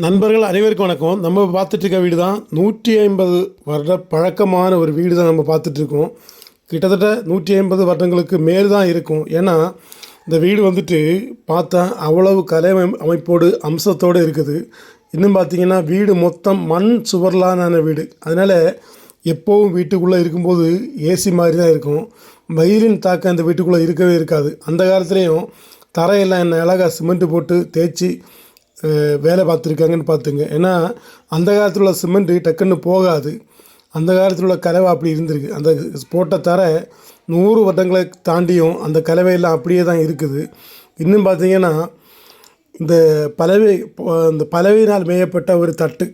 நண்பர்கள் அனைவருக்கும் வணக்கம். நம்ம பார்த்துட்ருக்க வீடு தான் நூற்றி ஐம்பது வருட பழக்கமான ஒரு வீடு தான் நம்ம பார்த்துட்ருக்கோம் கிட்டத்தட்ட நூற்றி ஐம்பது வருடங்களுக்கு மேல் தான் இருக்கும். ஏன்னா இந்த வீடு வந்துட்டு பார்த்தா அவ்வளவு கலை அமை- அமைப்போடு அம்சத்தோடு இருக்குது. இன்னும் பார்த்தீங்கன்னா வீடு மொத்தம் மண் சுவர்லான வீடு. அதனால் எப்போவும் வீட்டுக்குள்ளே இருக்கும்போது ஏசி மாதிரி தான் இருக்கும். வெயிலின் தாக்கம் அந்த வீட்டுக்குள்ளே இருக்கவே இருக்காது. அந்த காலத்துலேயும் தரையெல்லாம் என்ன அழகாக சிமெண்ட்டு போட்டு தேய்ச்சி வேலை பார்த்துருக்காங்கன்னு பார்த்துங்க. ஏன்னா அந்த காலத்தில் உள்ள சிமெண்ட்டு டக்குன்னு போகாது. அந்த காலத்தில் உள்ள கலவை அப்படி இருந்திருக்கு. அந்த போட்ட தர நூறு வருடங்களை தாண்டியும் அந்த கலவையெல்லாம் அப்படியே தான் இருக்குது. இன்னும் பார்த்தீங்கன்னா இந்த பலவை இந்த பலவையினால் மேயப்பட்ட ஒரு தட்டு.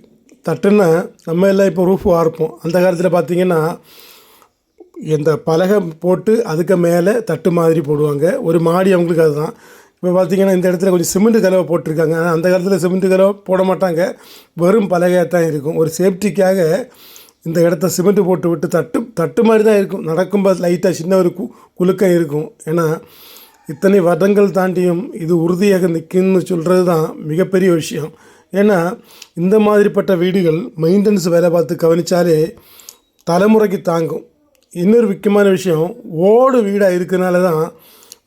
தட்டுன்னா நம்ம எல்லாம் இப்போ ரூஃப் வார்ப்போம். அந்த காலத்தில் பார்த்தீங்கன்னா இந்த பலகை போட்டு அதுக்கு மேலே தட்டு மாதிரி போடுவாங்க. ஒரு மாடி அவங்களுக்கு அதுதான். இப்போ பார்த்தீங்கன்னா இந்த இடத்துல கொஞ்சம் சிமெண்ட் கலவை போட்டிருக்காங்க. ஆனால் அந்த காலத்தில் சிமெண்ட் கலவை போட மாட்டாங்க. வெறும் பலகையாக தான் இருக்கும். ஒரு சேஃப்டிக்காக இந்த இடத்த சிமெண்ட் போட்டு விட்டு தட்டு தட்டு மாதிரி தான் இருக்கும். நடக்கும்போது லைட்டாக சின்ன ஒரு கு குலுக்கம் இருக்கும். ஏன்னா இத்தனை வருடங்கள் தாண்டியும் இது உறுதியாக நிற்கும்னு சொல்கிறது தான் மிகப்பெரிய விஷயம். ஏன்னா இந்த மாதிரிப்பட்ட வீடுகள் மெயின்டெனன்ஸ் வேலை பார்த்து கவனித்தாலே தலைமுறைக்கு தாங்கும். இன்னொரு முக்கியமான விஷயம் ஓடு வீடாக இருக்கிறனால தான்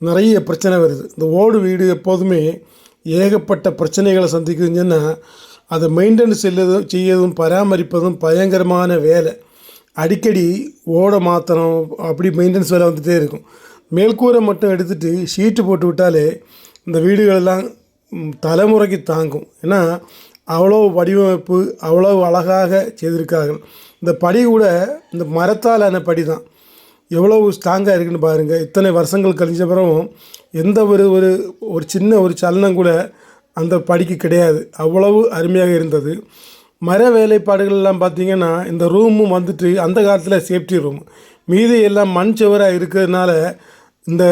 நிறைய பிரச்சனை வருது. இந்த ஓடு வீடு எப்போதுமே ஏகப்பட்ட பிரச்சனைகளை சந்திக்குதுன்னா அதை மெயின்டெனன்ஸ் செய்யறதும் செய்யதும் பராமரிப்பதும் பயங்கரமான வேலை. அடிக்கடி ஓடை மாற்றணும் அப்படி மெயின்டெனன்ஸ் வேலை வந்துகிட்டே இருக்கும். மேல்கூரை மட்டும் எடுத்துகிட்டு ஷீட்டு போட்டு விட்டாலே இந்த வீடுகளெல்லாம் தலைமுறைக்கு தாங்கும். ஏன்னா அவ்வளோ வடிவமைப்பு அவ்வளோ அழகாக செய்திருக்கார்கள் இந்த படி கூட இந்த மரத்தாலான படி தான் எவ்வளோ ஸ்ட்ராங்காக இருக்குன்னு பாருங்கள் இத்தனை வருஷங்கள் கழிஞ்ச பிறகும் எந்த ஒரு ஒரு ஒரு சின்ன ஒரு சலனம் கூட அந்த படிக்கு கிடையாது. அவ்வளவு அருமையாக இருந்தது. மர வேலைப்பாடுகள்லாம் பார்த்தீங்கன்னா இந்த ரூமும் வந்துட்டு அந்த காலத்தில் சேஃப்டி ரூம் மீதி எல்லாம் மண் சுவராக இருக்கிறதுனால இந்த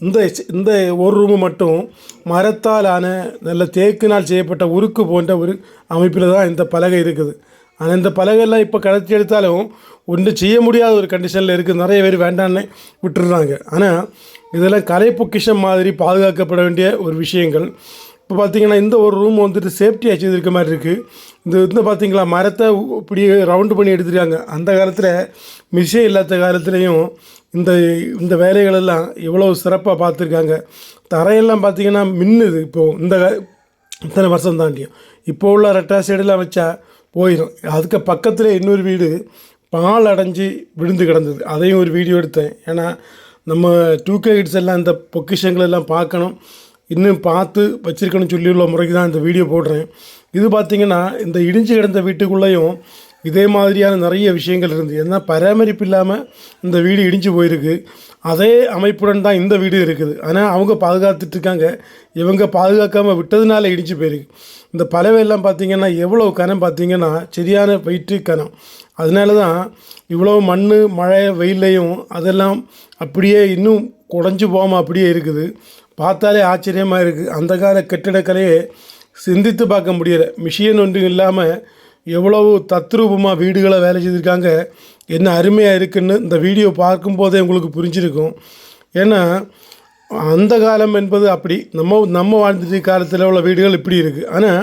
இந்த இந்த ஒரு ரூமு மட்டும் மரத்தால் ஆன நல்ல தேக்கினால் செய்யப்பட்ட உருக்கு போன்ற ஒரு அமைப்பில் தான் இந்த பலகை இருக்குது. ஆனால் இந்த பலகையெல்லாம் இப்போ கடத்தி எடுத்தாலும் ஒன்று செய்ய முடியாத ஒரு கண்டிஷனில் இருக்குது நிறைய பேர் வேண்டான்னு விட்டுடுறாங்க. ஆனால் இதெல்லாம் கலை பொக்கிஷம் மாதிரி பாதுகாக்கப்பட வேண்டிய ஒரு விஷயங்கள். இப்போ பார்த்தீங்கன்னா இந்த ஒரு ரூம் வந்துட்டு சேஃப்டியாக செய்திருக்க மாதிரி இருக்குது இந்த இந்த பார்த்தீங்களா மரத்தை இப்படி ரவுண்டு பண்ணி எடுத்துருக்காங்க. அந்த காலத்தில் மிஷின் இல்லாத காலத்துலேயும் இந்த இந்த வேலைகளெல்லாம் எவ்வளோ சிறப்பாக பார்த்துருக்காங்க தரையெல்லாம் பார்த்தீங்கன்னா மின்னுது இப்போது இந்த இத்தனை வருஷம் தாண்டியும். இப்போ உள்ள ரெட்டா வச்சா போயிடும் அதுக்கு பக்கத்தில் இன்னொரு வீடு பால் அடைஞ்சு விழுந்து கிடந்தது. அதையும் ஒரு வீடியோ எடுத்தேன். ஏன்னா நம்ம டூ கே கிட்ஸ் எல்லாம் இந்த பொக்கிஷங்கள் எல்லாம் பார்க்கணும். இன்னும் பார்த்து வச்சிருக்கணும்னு சொல்லியுள்ள முறைக்கு தான் இந்த வீடியோ போடுறேன். இது பார்த்திங்கன்னா இந்த இடிஞ்சு கிடந்த வீட்டுக்குள்ளேயும் இதே மாதிரியான நிறைய விஷயங்கள் இருந்து ஏன்னா பராமரிப்பு இல்லாமல் இந்த வீடு இடிஞ்சு போயிருக்கு. அதே அமைப்புடன் தான் இந்த வீடு இருக்குது. ஆனால் அவங்க பாதுகாத்துட்டு இருக்காங்க. இவங்க பாதுகாக்காமல் விட்டதுனால இடிஞ்சு போயிருக்கு. இந்த பறவையெல்லாம் பார்த்திங்கன்னா எவ்வளோ கனம் பார்த்தீங்கன்னா சரியான வெயிட்டு கனம். அதனால தான் இவ்வளோ மண் மழை வெயில்லையும் அதெல்லாம் அப்படியே இன்னும் குடஞ்சி போகாமல் அப்படியே இருக்குது. பார்த்தாலே ஆச்சரியமாக இருக்குது அந்த கால கட்டிடக்கலையை சிந்தித்து பார்க்க முடியலை. மிஷின் ஒன்றும் இல்லாமல் எவ்வளவு தத்ரூபமாக வீடுகளை வேலை செய்திருக்காங்க என்ன அருமையாக இருக்குன்னு இந்த வீடியோ பார்க்கும்போதே உங்களுக்கு புரிஞ்சிருக்கும். ஏன்னா அந்த காலம் என்பது அப்படி நம்ம நம்ம வாழ்ந்துட்டு காலத்தில் உள்ள வீடுகள் இப்படி இருக்குது ஆனால்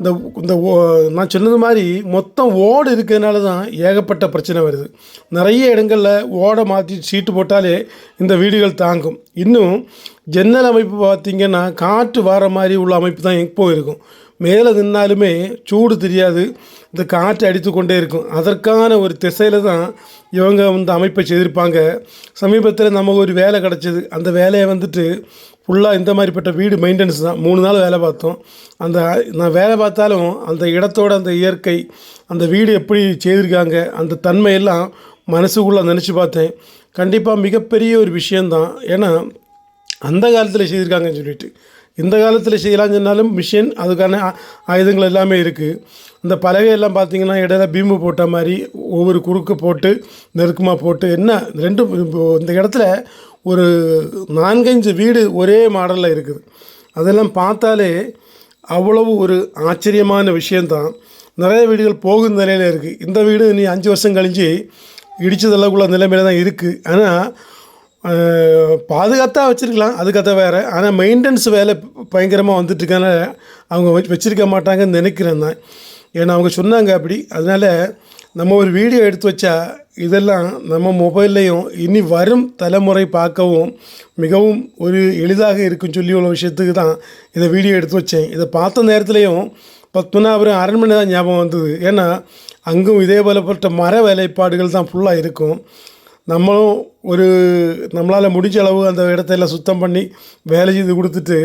இந்த இந்த ஓ- நான் சொன்னது மாதிரி மொத்தம் ஓடு இருக்கிறதுனால தான் ஏகப்பட்ட பிரச்சனை வருது. நிறைய இடங்களில் ஓடை மாற்றி சீட்டு போட்டாலே இந்த வீடுகள் தாங்கும். இன்னும் ஜன்னல் அமைப்பு பார்த்திங்கன்னா காற்று வர மாதிரி உள்ள அமைப்பு தான் எப்போ இருக்கும் மேலே நின்னாலுமே சூடு தெரியாது. இந்த காற்று அடித்து கொண்டே இருக்கும். அதற்கான ஒரு திசையில் தான் இவங்க வந்து அமைப்பை செய்திருப்பாங்க. சமீபத்தில் நமக்கு ஒரு வேலை கிடச்சிது. அந்த வேலையை வந்துட்டு ஃபுல்லாக இந்த மாதிரிப்பட்ட வீடு மெயின்டெனன்ஸ் தான். மூணு நாள் வேலை பார்த்தோம். அந்த நான் வேலை பார்த்தாலும் அந்த இடத்தோட அந்த இயற்கை அந்த வீடு எப்படி செய்திருக்காங்க அந்த தன்மையெல்லாம் மனசுக்குள்ளே நினச்சி பார்த்தேன். கண்டிப்பாக மிகப்பெரிய ஒரு விஷயந்தான் ஏன்னா அந்த காலத்தில் செய்திருக்காங்கன்னு சொல்லிட்டு. இந்த காலத்தில் செய்யலாம்னு சொன்னாலும் மிஷின் அதுக்கான ஆ- ஆயுதங்கள் எல்லாமே இருக்குது இந்த பலகையெல்லாம் பார்த்தீங்கன்னா இடையில பீம்பு போட்ட மாதிரி ஒவ்வொரு குறுக்கு போட்டு நெருக்கமாக போட்டு என்ன ரெண்டு இப்போ இந்த இடத்துல ஒரு நான்கஞ்சு வீடு ஒரே மாடலில் இருக்குது. அதெல்லாம் பார்த்தாலே அவ்வளவு ஒரு ஆச்சரியமான விஷயந்தான் நிறைய வீடுகள் போகும் நிலையில் இருக்குது இந்த வீடு இனி அஞ்சு வருஷம் கழிஞ்சு இடிச்சதெல்லாம் உள்ள நிலைமையில தான் இருக்குது ஆனால் பாதுகாத்தாக வச்சுருக்கலாம். அது கதை வேறு. ஆனால் மெயின்டெனன்ஸ் வேலை பயங்கரமாக வந்துட்டுருக்கனால அவங்க வச்சு வச்சுருக்க மாட்டாங்கன்னு நினைக்கிறேன் தான் ஏன்னா அவங்க சொன்னாங்க அப்படி. அதனால் நம்ம ஒரு வீடியோ எடுத்து வச்சா இதெல்லாம் நம்ம மொபைல்லையும் இனி வரும் தலைமுறை பார்க்கவும் மிகவும் ஒரு எளிதாக இருக்கும் சொல்லி உள்ள விஷயத்துக்கு தான் இதை வீடியோ எடுத்து வச்சேன். இதை பார்த்த நேரத்துலையும் பத்மநாபுரம் அரண்மனை தான் ஞாபகம் வந்தது. ஏன்னா அங்கும் இதே போலப்பட்ட மர வேலைப்பாடுகள் தான் ஃபுல்லாக இருக்கும். நம்மளும் ஒரு நம்மளால் முடிஞ்ச அளவு அந்த இடத்த சுத்தம் பண்ணி வேலை செய்து கொடுத்துட்டு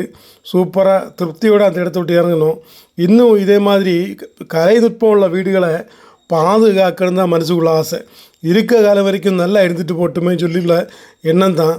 சூப்பராக திருப்தியோடு அந்த இடத்த விட்டு இறங்கணும். இன்னும் இதே மாதிரி கலை நுட்பம் உள்ள வீடுகளை பாதுகாக்கணும் தான் மனசுக்குள்ள ஆசை. இருக்க காலம் வரைக்கும் நல்லா எடுத்துகிட்டு போட்டுமே சொல்லியுள்ள எண்ணம் தான்.